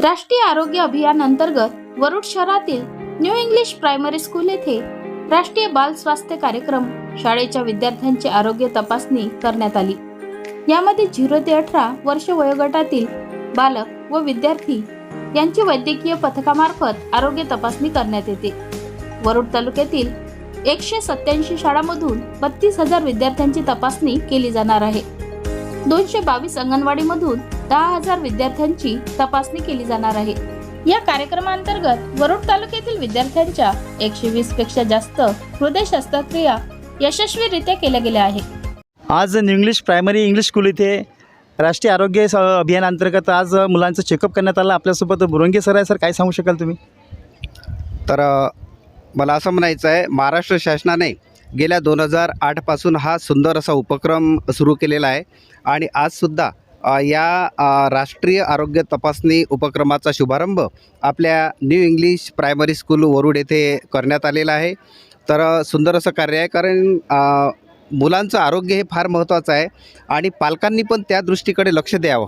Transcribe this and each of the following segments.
राष्ट्रीय आरोग्य अभियान अंतर्गत वरुड शहरातील न्यू इंग्लिश प्रायमरी स्कूल येथे राष्ट्रीय बाल स्वास्थ्य कार्यक्रम शाळेच्या विद्यार्थ्यांची आरोग्य तपासणी करण्यात आली. यामध्ये झिरो ते अठरा वर्ष वयोगटातील बालक व विद्यार्थी यांची वैद्यकीय पथकामार्फत आरोग्य तपासणी करण्यात येते. वरुड तालुक्यातील एकशे सत्याऐंशी शाळांमधून बत्तीस हजार विद्यार्थ्यांची तपासणी केली जाणार आहे. दोनशे बावीस अंगणवाडीमधून दहा हजार विद्यार्थ्यांची तपासणी केली जाणार आहे. या कार्यक्रमांतर्गत वरुड तालुक्यातील विद्यार्थ्यांच्या एकशे वीसपेक्षा जास्त हृदय शस्त्रक्रिया यशस्वीरित्या केल्या गेल्या आहेत. आज new English primary English school इथे राष्ट्रीय आरोग्य स अभियानांतर्गत आज मुलांचं चेकअप करण्यात आलं. आपल्यासोबत बुरंगे सर आहे सर काय सांगू शकाल तुम्ही? तर मला असं म्हणायचं आहे महाराष्ट्र शासनाने गेल्या दोन हजार आठपासून हा सुंदर असा उपक्रम सुरू केलेला आहे. आणि आजसुद्धा या राष्ट्रीय आरोग्य तपासणी उपक्रमाचा शुभारंभ आपल्या new English primary school Warud येथे करण्यात आलेला आहे. तर सुंदर असं कार्य आहे कारण मुलांचं आरोग्य हे फार महत्त्वाचं आहे आणि पालकांनी पण त्या दृष्टीकडे लक्ष द्यावं.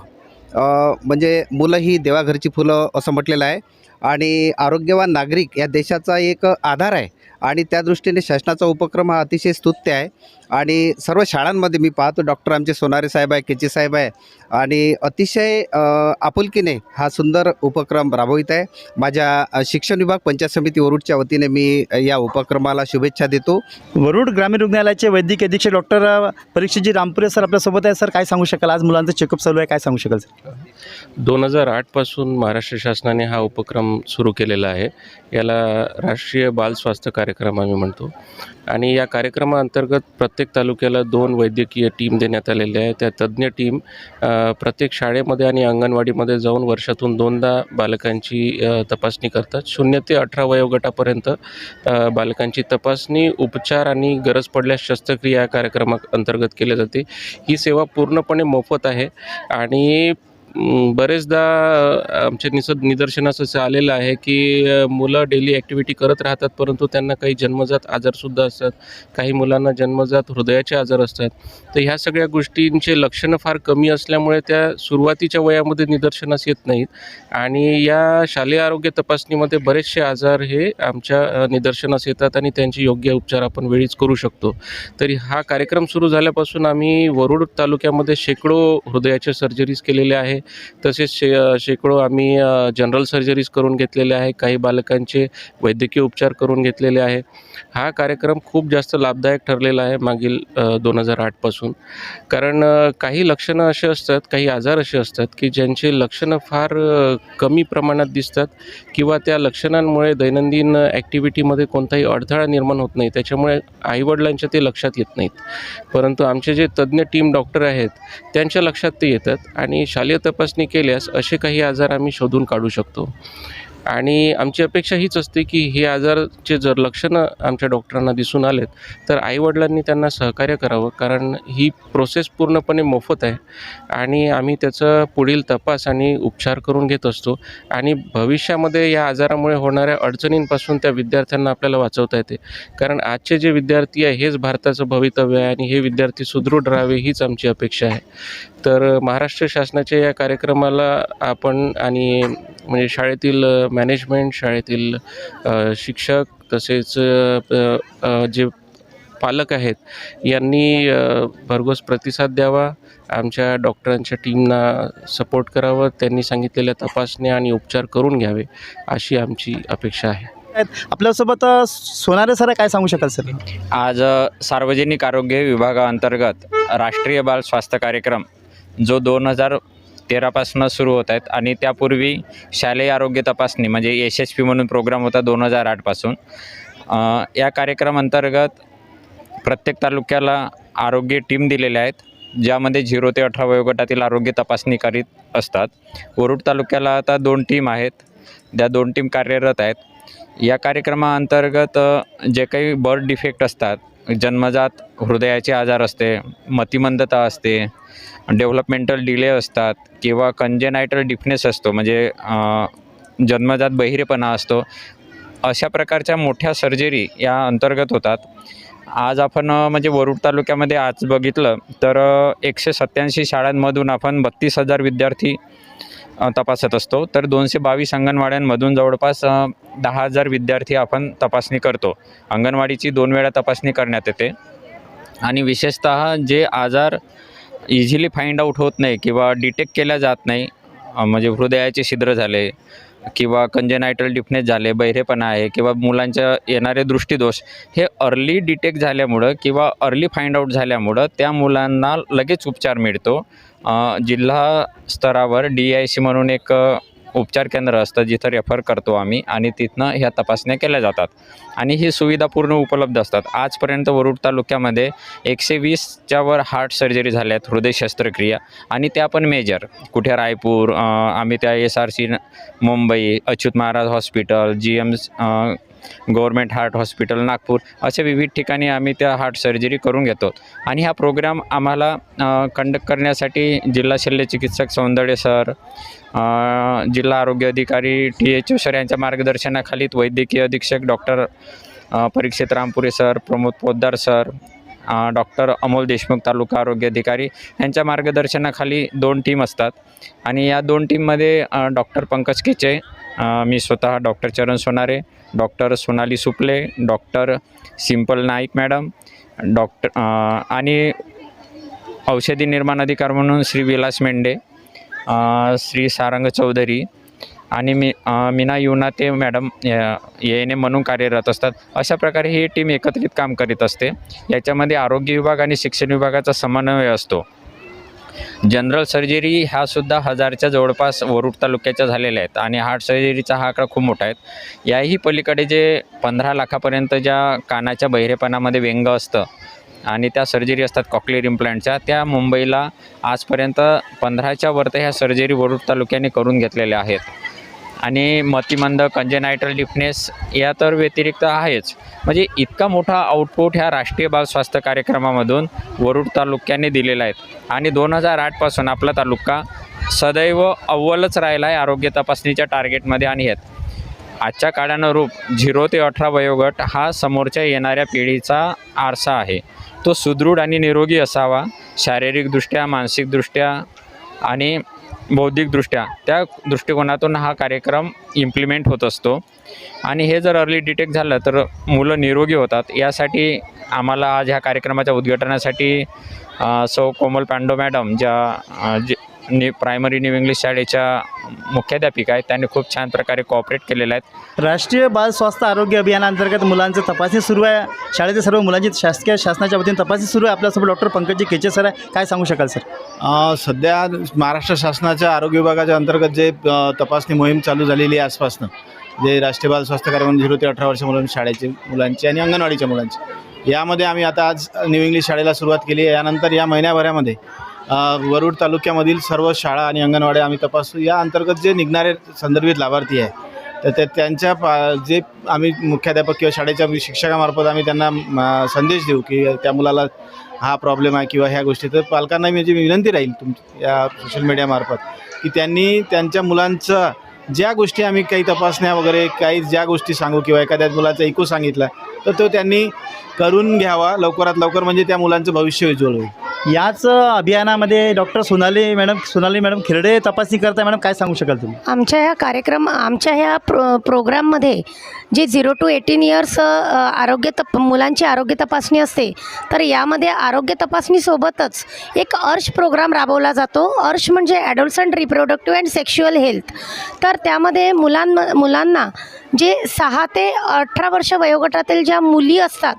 म्हणजे मुलं ही देवाघरची फुलं असं म्हटलेलं आहे आणि आरोग्यवान नागरिक या देशाचा एक आधार आहे आणि त्या दृष्टीने शासनाचा उपक्रम हा अतिशय स्तुत्य आहे. आणि सर्व शाळांमध्ये मी पाहतो डॉक्टर आमचे सोनारे साहेब आहे केचे साहेब आहे. आणि अतिशय आपुलकीने हा सुंदर उपक्रम राबवित आहे. माझ्या शिक्षण विभाग पंचायत समिती वरुडच्या वतीने मी या उपक्रमाला शुभेच्छा देतो. वरुड ग्रामीण रुग्णालयाचे वैद्यकीय अधीक्षक डॉक्टर परीक्षितजी रामपुरे सर आपल्यासोबत आहे सर काय सांगू शकाल? आज मुलांचं चेकअप चालू आहे. काय सांगू शकाल सर? दोन हजार आठपासून महाराष्ट्र शासनाने हा उपक्रम सुरू केलेला आहे. याला राष्ट्रीय बाल स्वास्थ्य कार्यक्रम आम्ही म्हणतो. आणि या कार्यक्रमाअंतर्गत प्रत्येक प्रत्येक तालुक्याला दोन वैद्यकीय टीम देण्यात आलेल्या आहे. त्या तज्ज्ञ टीम प्रत्येक शाळेमध्ये आणि अंगणवाडीमध्ये जाऊन वर्षातून दोनदा बालकांची तपासणी करतात. शून्य ते अठरा वयोगटापर्यंत बालकांची तपासणी उपचार आणि गरज पडल्यास शस्त्रक्रिया या कार्यक्रमाअंतर्गत केली जाते. ही सेवा पूर्णपणे मोफत आहे आणि बरेचदा आमचे आमच्या निस निदर्शनास असं आलेलं आहे की मुलं डेली ॲक्टिव्हिटी करत राहतात परंतु त्यांना काही जन्मजात आजारसुद्धा असतात. काही मुलांना जन्मजात हृदयाचे आजार असतात. तर ह्या सगळ्या गोष्टींचे लक्षणं फार कमी असल्यामुळे त्या सुरुवातीच्या वयामध्ये निदर्शनास येत नाहीत. आणि या शालेय आरोग्य तपासणीमध्ये बरेचसे आजार हे आमच्या निदर्शनास येतात आणि त्यांचे योग्य उपचार आपण वेळीच करू शकतो. तरी हा कार्यक्रम सुरू झाल्यापासून आम्ही वरुड तालुक्यामध्ये शेकडो हृदयाच्या सर्जरीज केलेल्या आहे. तसेच शे शेकडो आम्ही जनरल सर्जरीज करून घेतलेले आहे काही बालकांचे वैद्यकीय उपचार करून घेतलेले आहे हा कार्यक्रम खूप जास्त लाभदायक ठरलेला आहे मागील दोन हजार आठपासून कारण काही लक्षणं असे असतात काही आजार असे असतात की ज्यांचे लक्षणं फार कमी प्रमाणात दिसतात किंवा त्या लक्षणांमुळे दैनंदिन ॲक्टिव्हिटीमध्ये कोणताही अडथळा निर्माण होत नाही. त्याच्यामुळे आईवडिलांच्या ते लक्षात येत नाहीत. परंतु आमचे जे तज्ज्ञ टीम डॉक्टर आहेत त्यांच्या लक्षात ते येतात आणि शालेय तपासणी केल्यास असे काही आजार आम्ही शोधून काढू शकतो. आणि आमची अपेक्षा हीच असते की हे आजारचे जर लक्षणं आमच्या डॉक्टरांना दिसून आलेत तर आईवडिलांनी त्यांना सहकार्य करावं कारण ही प्रोसेस पूर्णपणे मोफत आहे आणि आम्ही त्याचं पुढील तपास आणि उपचार करून घेत असतो. आणि भविष्यामध्ये या आजारामुळे होणाऱ्या अडचणींपासून त्या विद्यार्थ्यांना आपल्याला वाचवता येते. कारण आजचे जे विद्यार्थी आहे हेच भारताचं भवितव्य आहे आणि हे विद्यार्थी सुदृढ राहावे हीच आमची अपेक्षा आहे. तर महाराष्ट्र शासनाच्या या कार्यक्रमाला आपण आणि म्हणजे शाळेतील मॅनेजमेंट शाळेतील शिक्षक तसेच जे पालक आहेत यांनी भरघोस प्रतिसाद द्यावा. आमच्या डॉक्टरांच्या टीमना सपोर्ट करावं. त्यांनी सांगितलेल्या तपासण्या आणि उपचार करून घ्यावे अशी आमची अपेक्षा आहे. आपल्यासोबत सोनारे सर काय सांगू शकाल सर? आज सार्वजनिक आरोग्य विभागाअंतर्गत राष्ट्रीय बाल स्वास्थ्य कार्यक्रम जो दोन हजार तेरापासून सुरू होत आहेत आणि त्यापूर्वी शालेय आरोग्य तपासणी म्हणजे एस एस पी म्हणून प्रोग्राम होता दोन हजार आठपासून. या कार्यक्रमांतर्गत प्रत्येक तालुक्याला आरोग्य टीम दिलेल्या आहेत ज्यामध्ये झिरो ते अठरा वयोगटातील आरोग्य तपासणी करीत असतात. वरुड तालुक्याला आता दोन टीम आहेत त्या दोन टीम कार्यरत आहेत. या कार्यक्रमाअंतर्गत जे काही बर्थ डिफेक्ट असतात जन्मजात हृदयाचे आजार असते मतिमंदता असते डेव्हलपमेंटल डिले असतात किंवा कंजेनायटल डिफनेस असतो म्हणजे जन्मजात बहिरेपणा असतो अशा प्रकारच्या मोठ्या सर्जरी या अंतर्गत होतात. आज आपण म्हणजे वरुड तालुक्यामध्ये आज बघितलं तर एकशे सत्याऐंशी शाळांमधून आपण बत्तीस हजार विद्यार्थी तपासत असतो. तर दोनशे बावीस अंगणवाड्यांमधून जवळपास दहा हजार विद्यार्थी आपण तपासणी करतो. अंगणवाडीची दोन वेळा तपासणी करण्यात येते. आणि विशेषतः जे आजार इझिली फाइंड आऊट होत नाही किंवा डिटेक्ट केल्या जात नाही म्हणजे हृदयाचे छिद्र झाले किंवा कंजेनायटल डिफनेस झाले बहिरेपणा आहे किंवा मुलांच्या येणारे दृष्टीदोष हे अर्ली डिटेक्ट झाल्यामुळं किंवा अर्ली फाइंड आऊट झाल्यामुळं त्या मुलांना लगेच उपचार मिळतो. जिल्हा स्तरावर डी आय सी म्हणून एक उपचार केंद्र असतं जिथं रेफर करतो आम्ही आणि तिथनं ह्या तपासण्या केल्या जातात. आणि ही सुविधा पूर्ण उपलब्ध असतात. आजपर्यंत वरुड तालुक्यामध्ये एकशे वीसच्या वर हार्ट सर्जरी झाल्या आहेत हृदय शस्त्रक्रिया आणि त्या पण मेजर कुठे रायपूर आम्ही त्या S R C Mumbai Achyut Maharaj hospital G M government heart hospital Nagpur अशा विविध ठिकाणी आम्ही त्या हार्ट सर्जरी करून घेतो. आणि हा प्रोग्राम आम्हाला कंडक्ट करण्यासाठी जिल्हा शल्य चिकित्सक सौंदर्य सर जिल्हा आरोग्य अधिकारी टी एच ओ सर यांच्या मार्गदर्शनाखाली वैद्यकीय अधीक्षक doctor Parikshit Rampure sir Pramod Poddar sir doctor Amol Deshmukh taluka आरोग्य अधिकारी यांच्या मार्गदर्शनाखाली दोन टीम असतात. आणि या दोन टीममध्ये डॉक्टर पंकज केचे मी स्वतः doctor Charan Sonare doctor Sonali Supale doctor Simple Naik madam doctor आणि औषधी निर्माण अधिकार म्हणून श्री विलास मेंढे श्री सारंग चौधरी आणि मी Meena Yunate madam A N M म्हणून कार्यरत असतात. अशा प्रकारे ही टीम एकत्रित काम करीत असते. याच्यामध्ये आरोग्य विभाग आणि शिक्षण विभागाचा समन्वय असतो. जनरल सर्जरी हा सुद्धा हजारच्या जवळपास वरुड तालुक्याच्या झालेल्या आहेत आणि हार्ट सर्जरीचा हा आकडा खूप मोठा आहे याही पलीकडे जे पंधरा लाखापर्यंत ज्या कानाच्या बहिरेपणामध्ये व्यंग असतं आणि त्या सर्जरी असतात कॉकलेर इम्प्लांटच्या त्या मुंबईला आजपर्यंत पंधराच्या वरती ह्या सर्जरी वरुड तालुक्याने करून घेतलेल्या आहेत. आणि मतिमंद कंजेनायटल डिफनेस या तर व्यतिरिक्त आहेच. म्हणजे इतका मोठा आउटपुट ह्या राष्ट्रीय बाल स्वास्थ्य कार्यक्रमामधून वरुड तालुक्याने दिलेला आहे. आणि दोन हजार आठपासून आपला तालुका सदैव अव्वलच राहिला आहे आरोग्य तपासणीच्या टार्गेटमध्ये आणि आहेत आजच्या काळानुरूप झिरो ते अठरा वयोगट हा समोरच्या येणाऱ्या पिढीचा आरसा आहे. तो सुदृढ आणि निरोगी असावा शारीरिकदृष्ट्या मानसिकदृष्ट्या आणि बौद्धिकदृष्ट्या त्या दृष्टिकोनातून हा कार्यक्रम इम्प्लिमेंट होत असतो. आणि हे जर अर्ली डिटेक्ट झालं तर मुलं निरोगी होतात. यासाठी आम्हाला आज ह्या कार्यक्रमाच्या उद्घाटनासाठी सौ कोमल पांडो मॅडम ज्या जे नि प्रायमरी न्यू इंग्लिश शाळेच्या मुख्याध्यापिका आहेत. त्यांनी खूप छान प्रकारे कॉपरेट केलेल्या आहेत. राष्ट्रीय बाल स्वास्थ्य आरोग्य अभियानांतर्गत मुलांचं तपासणी सुरू आहे. शाळेतील सर्व मुलांची शासकीय शासनाच्या वतीने तपासणी सुरू आहे. आपल्यासोबत डॉक्टर पंकजी केचे सर आहे. काय सांगू शकाल सर? अ, सध्या महाराष्ट्र शासनाच्या आरोग्य विभागाच्या अंतर्गत जे अ, तपासणी मोहीम चालू झालेली आहे आजपासनं जे राष्ट्रीय बाल स्वास्थ्य कार्यक्रम झिरो ते अठरा वर्ष मुलांची शाळेचे मुलांची आणि अंगणवाडीच्या मुलांची. यामध्ये आम्ही आता आज न्यू इंग्लिश शाळेला सुरुवात केली आहे. यानंतर या महिन्याभरामध्ये वरुड तालुक्यामधील सर्व शाळा आणि अंगणवाड्या आम्ही तपासू या अंतर्गत जे निघणारे संदर्भित लाभार्थी आहे तर त्या त्यांच्या पा जे आम्ही मुख्याध्यापक किंवा शाळेच्या शिक्षकामार्फत आम्ही त्यांना संदेश देऊ की त्या मुलाला हा प्रॉब्लेम आहे किंवा ह्या गोष्टी. तर पालकांना माझी विनंती राहील तुम या सोशल मीडियामार्फत की त्यांनी त्यांच्या मुलांचं ज्या गोष्टी आम्ही काही तपासण्या वगैरे काही ज्या गोष्टी सांगू किंवा एखाद्या मुलाचा इको सांगितला तर तो त्यांनी करून घ्यावा लवकरात लवकर म्हणजे त्या मुलांचं भविष्य उज्ज्वल होईल. याच अभियानामध्ये doctor Sonali madam Sonali madam Khirde तपासणी करताय मॅडम काय सांगू शकाल तुम्ही? आमच्या ह्या कार्यक्रम आमच्या ह्या प्रो प्रोग्राममध्ये जे झिरो टू एटीन इयर्स आरोग्य तप मुलांची आरोग्य तपासणी असते तर यामध्ये आरोग्य तपासणीसोबतच एक अर्श प्रोग्राम राबवला जातो. अर्श म्हणजे adolescent reproductive and sexual health. तर त्यामध्ये मुलां मुलांना जे सहा ते अठरा वर्ष वयोगटातील ज्या मुली असतात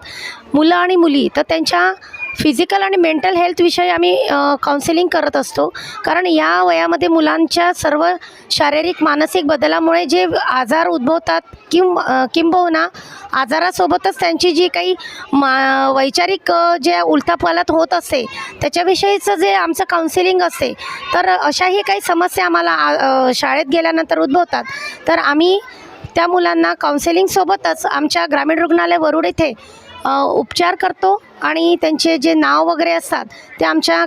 मुलं आणि मुली तर त्यांच्या फिजिकल आणि मेंटल हेल्थविषयी आम्ही काउन्सिलिंग करत असतो. कारण या वयामध्ये मुलांच्या सर्व शारीरिक मानसिक बदलामुळे जे आजार उद्भवतात किंब किंबहुना आजारासोबतच त्यांची जी काही मा वैचारिक जे उलथापालत होत असते त्याच्याविषयीचं जे आमचं काउन्सिलिंग असते तर अशाही काही समस्या आम्हाला शाळेत गेल्यानंतर उद्भवतात. तर आम्ही त्या मुलांना काउन्सिलिंगसोबतच आमच्या ग्रामीण रुग्णालय वरुड येथे उपचार करतो आणि त्यांचे जे नाव वगैरे असतात ते आमच्या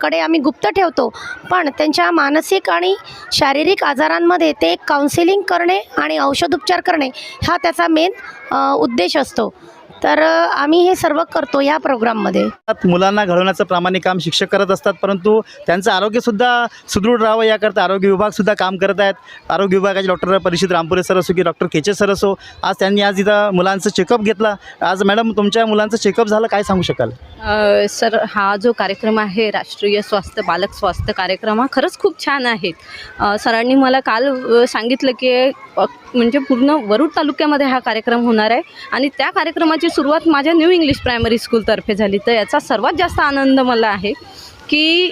कडे आम्ही गुप्त ठेवतो. पण त्यांच्या मानसिक आणि शारीरिक आजारांमध्ये ते काउन्सिलिंग करणे आणि औषधोपचार करणे हा त्याचा मेन उद्देश असतो. तर आम्ही हे सर्व करतो या प्रोग्राममध्ये. मुलांना घडवण्याचं प्रामाणिक काम शिक्षक करत असतात परंतु त्यांचं आरोग्यसुद्धा सुदृढ राहावं याकरता आरोग्य विभागसुद्धा काम करत आहेत. आरोग्य विभागाचे डॉक्टर परिषद रामपुरे सर असो की डॉक्टर केचे सर असो आज त्यांनी आज इथं मुलांचं चेकअप घेतला. आज मॅडम तुमच्या मुलांचं चेकअप झालं काय सांगू शकाल? सर हा जो कार्यक्रम आहे राष्ट्रीय स्वास्थ्य बालक स्वास्थ्य कार्यक्रम हा खरंच खूप छान आहे. सरांनी मला काल सांगितलं की म्हणजे पूर्ण वरुड तालुक्यामध्ये हा कार्यक्रम होणार आहे. आणि त्या कार्यक्रमाची सुरुवात माझ्या न्यू इंग्लिश प्रायमरी स्कूलतर्फे झाली. तर याचा सर्वात जास्त आनंद मला आहे की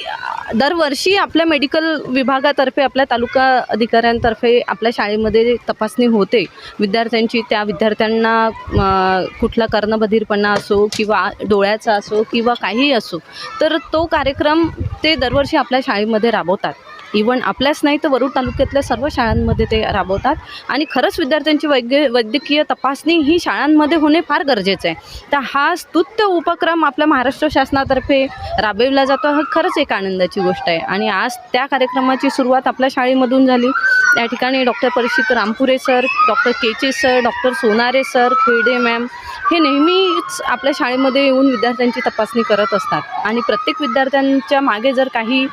दरवर्षी आपल्या मेडिकल विभागातर्फे आपल्या तालुका अधिकाऱ्यांतर्फे आपल्या शाळेमध्ये तपासणी होते. विद्यार्थ्यांची त्या विद्यार्थ्यांना कुठला कर्णबधीरपणा असो किंवा डोळ्याचा असो किंवा काहीही असो तर तो कार्यक्रम ते दरवर्षी आपल्या शाळेमध्ये राबवतात. इवन आपल्याच नाही तर वरुड तालुक्यातल्या सर्व शाळांमध्ये ते राबवतात. आणि खरंच विद्यार्थ्यांची वैद्य वैद्यकीय तपासणी ही शाळांमध्ये होणे फार गरजेचं आहे. तर हा स्तुत्य उपक्रम आपल्या महाराष्ट्र शासनातर्फे राबविला जातो. हा खरंच एक आनंदाची गोष्ट आहे. आणि आज त्या कार्यक्रमाची सुरुवात आपल्या शाळेमधून झाली. त्या ठिकाणी doctor Parishad Rampure sir doctor Keche sir doctor Sonare sir Khede ma'am हे नेहमीच आपल्या शाळेमध्ये येऊन विद्यार्थ्यांची तपासणी करत असतात. आणि प्रत्येक विद्यार्थ्यांच्या मागे जर काही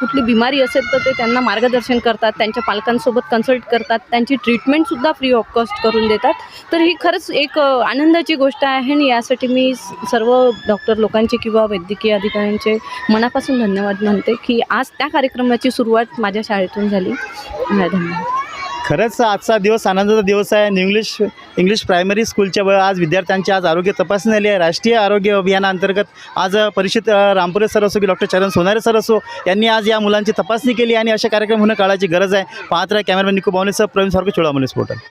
कुठली बिमारी असेल तर ते त्यांना मार्गदर्शन करतात त्यांच्या पालकांसोबत कन्सल्ट करतात त्यांची ट्रीटमेंटसुद्धा फ्री ऑफ कॉस्ट करून देतात. तर ही खरंच एक आनंदाची गोष्ट आहे आणि यासाठी मी सर्व डॉक्टर लोकांचे किंवा वैद्यकीय अधिकाऱ्यांचे मनापासून धन्यवाद म्हणते की आज त्या कार्यक्रमाची सुरुवात माझ्या शाळेतून झाली. धन्यवाद. खरंच आजचा दिवस आनंदाचा दिवस आहे. न्यू इंग्लिश इंग्लिश प्रायमरी स्कूलच्या व आज विद्यार्थ्यांची आज आरोग्य तपासणी झाली आहे. राष्ट्रीय आरोग्य अभियानाअंतर्गत आज परिषद रामपुरे सर असो की डॉक्टर चरण सोनारे सर असो यांनी आज या मुलांची तपासणी केली आणि अशा कार्यक्रम होणं काळाची गरज आहे. पाहत राहा कॅमेरामॅन निको सर प्रवीण सारखं चोळामणी पोर्टल.